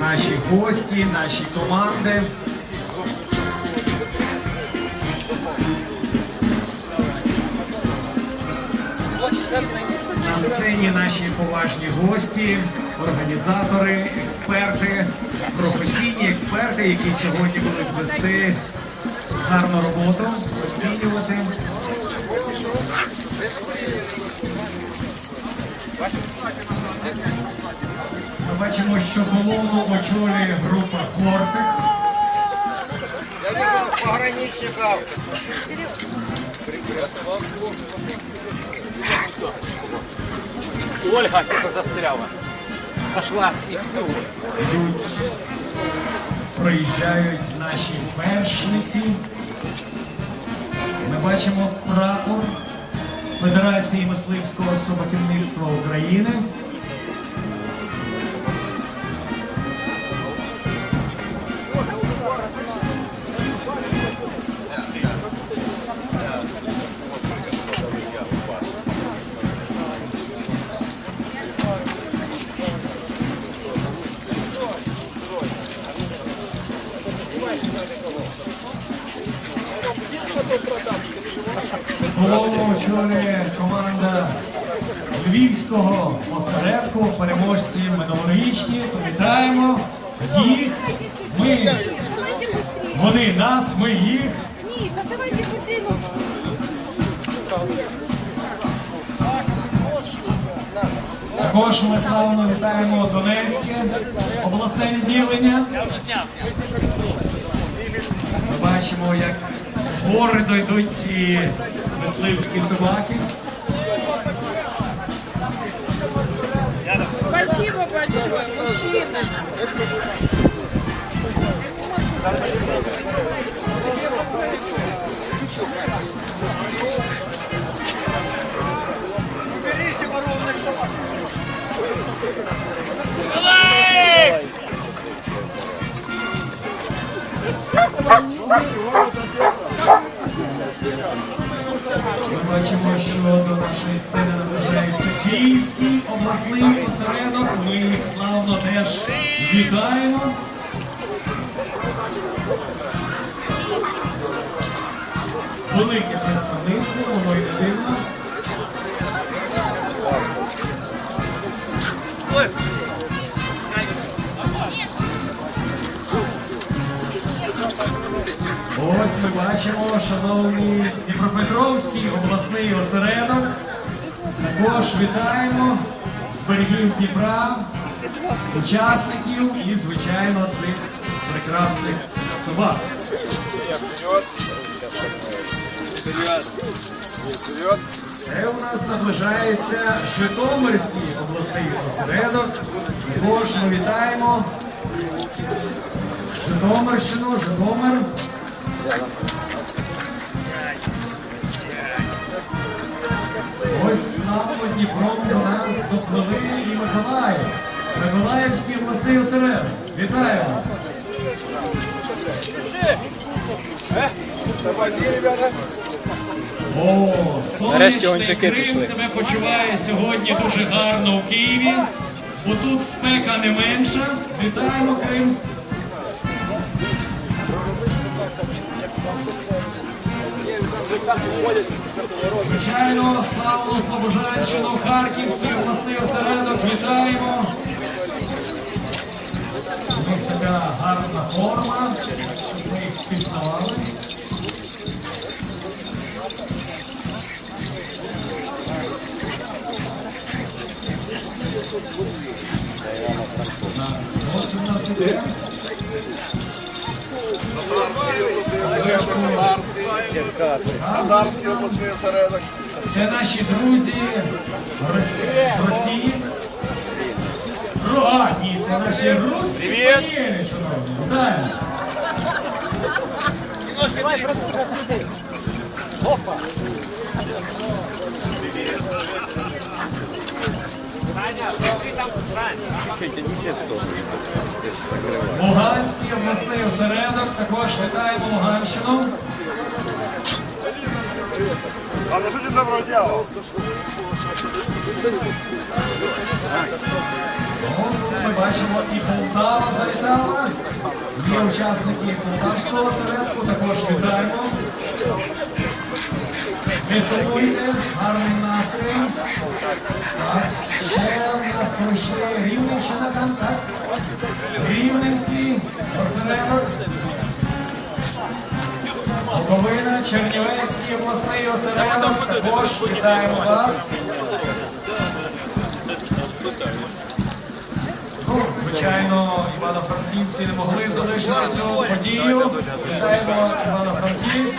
Наші гості, наші команди. На сцені наші поважні гості, організатори, експерти, професійні експерти, які сьогодні будуть вести гарну роботу, оцінювати. Ми бачимо, що колону очолює група Хортик. Пограничников. Ольга застряла. Пошла и Йдуть, проїжджають наші вершниці. Ми бачимо прапор Федерації мисливського собаківництва України. Колону очолює команда Львівського осередку, переможці минулорічні. Вітаємо їх. Ми, вони нас, ми їх. Миша, давайте быстрее. Також ми славно вітаємо Донецьке обласне відділення. Ми бачимо, як гори дойдуть ці мисливські собаки. Спасибо большое, мужчина. Уберите воровных собак. Алекс! Бачимо, що до нашої сцени наближається Київський обласний осередок. Ми їх славно теж вітаємо. Велике представництво, воно й дивно. Ми бачимо, шановний Дніпропетровський обласний осередок. Також вітаємо з берегів Дніпра, учасників і, звичайно, цих прекрасних собак. Це у нас наближається Житомирський обласний осередок. Також ми вітаємо Житомирщину, Житомир. Ось славно Дніпром до нас допливли і Миколаїв. Миколаївський обласний осередок. Вітаємо! О, сонячний Крим себе почуває сьогодні дуже гарно у Києві, бо тут спека не менша. Вітаємо Кримськ. Звичайно, славу Слобожанщину, Харківський обласний осередок. Вітаємо. У них така гарна форма, ми їх впізнавали. Азарський обласний осередок. Це наші друзі Росі- з Росії. Друга, ні, це наші русські спанієлі, шановні. Вітаємо. Луганський обласний осередок, також вітаємо Луганщину. А ну что ты добро делал? О, Ми бачимо і Полтава завітала. Є учасники Полтавського осередку, також вітаємо. Не сумуйте, гарний настрій. Ще в нас пройшли Рівненщина там? Рівненський осередок. Буковина, Чернівецький обласний осередок. Також вітаємо вас. Ну, звичайно, Івано-Франківці не могли залишити цю подію. Вітаємо Івано-Франківськ.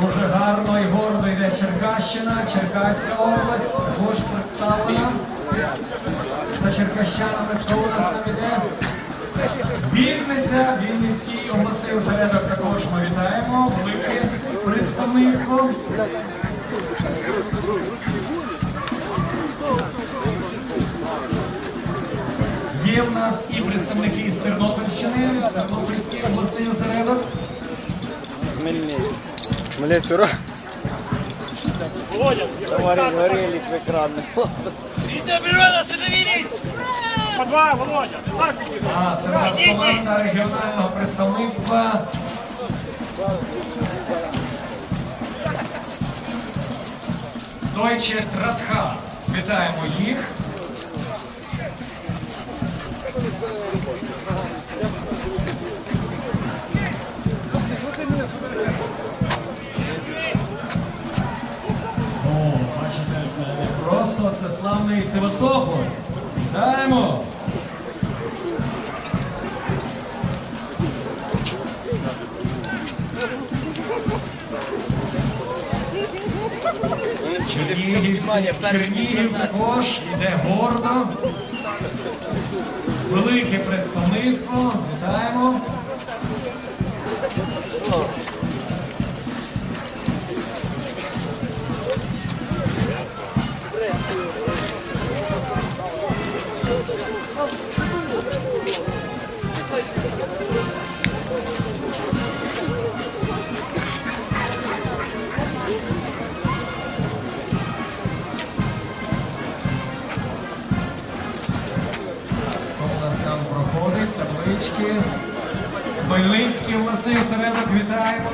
Дуже гарно і гордо йде Черкащина, Черкаська область, також представлена. За черкащанами, хто у нас там іде? Вінниця, Вінницький обласний осередок також ми вітаємо. Велике представництво. Є в нас і представники з Тернопільщини, Тернопільський обласний осередок. Мене сюра. Говори, горілік в екран. По два, Володя. А, це нас команда регіонального представництва. Deutsche Тратха. Вітаємо їх. О, бачите, це не просто, це славний Севастополь. Вітаємо! Чернігів, Чернігів також іде гордо. Велике представництво. Вітаємо. Хмельницький власний осередок, вітаємо.